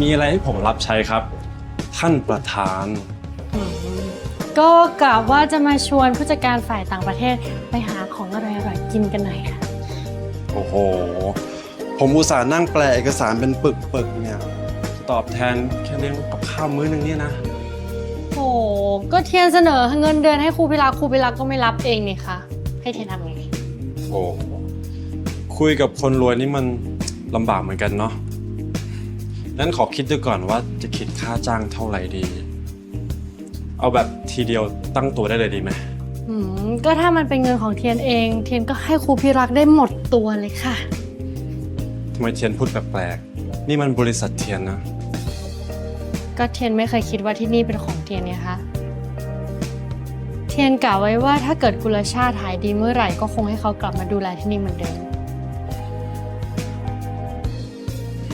มีอะไรให้ผมรับใช้ครับ ท่านประธานอืมก็กะว่าจะมาชวนผู้จัดการฝ่ายต่างประเทศไปหาของอร่อยๆกินกันหน่อยค่ะ โอ้โห ผมอุตส่าห์นั่งแปลเอกสารเป็นปึกๆเนี่ย ตอบแทนแค่เลี้ยงกับข้าวมื้อนึงเนี่ยนะ โอ้ก็เทียนเสนอเงินเดือนให้ครูพิรักครูพิรักก็ไม่รับเองนี่คะให้เทียนทำไง โอ้คุยกับคนรวยนี่มันลำบากเหมือนกันเนาะ งั้นขอคิดดูก่อนว่าจะคิดค่าจ้างเท่าไหร่ดี เอาแบบทีเดียวตั้งตัวได้เลยดีไหมอืมก็ถ้ามันเป็นเงินของเทียนเอง เทียนก็ให้ครูพิรักได้หมดตัวเลยค่ะ ทำไมเทียนพูดแปลกๆ นี่มันบริษัทเทียนนะ ก็เทียนไม่เคยคิดว่าที่นี่เป็นของเทียนเนี่ยคะเทียนกล่าวไว้ว่าถ้าเกิดกุลชาติหายดีเมื่อไหร่ก็คงให้เขากลับมาดูแลที่นี่เหมือนเดิม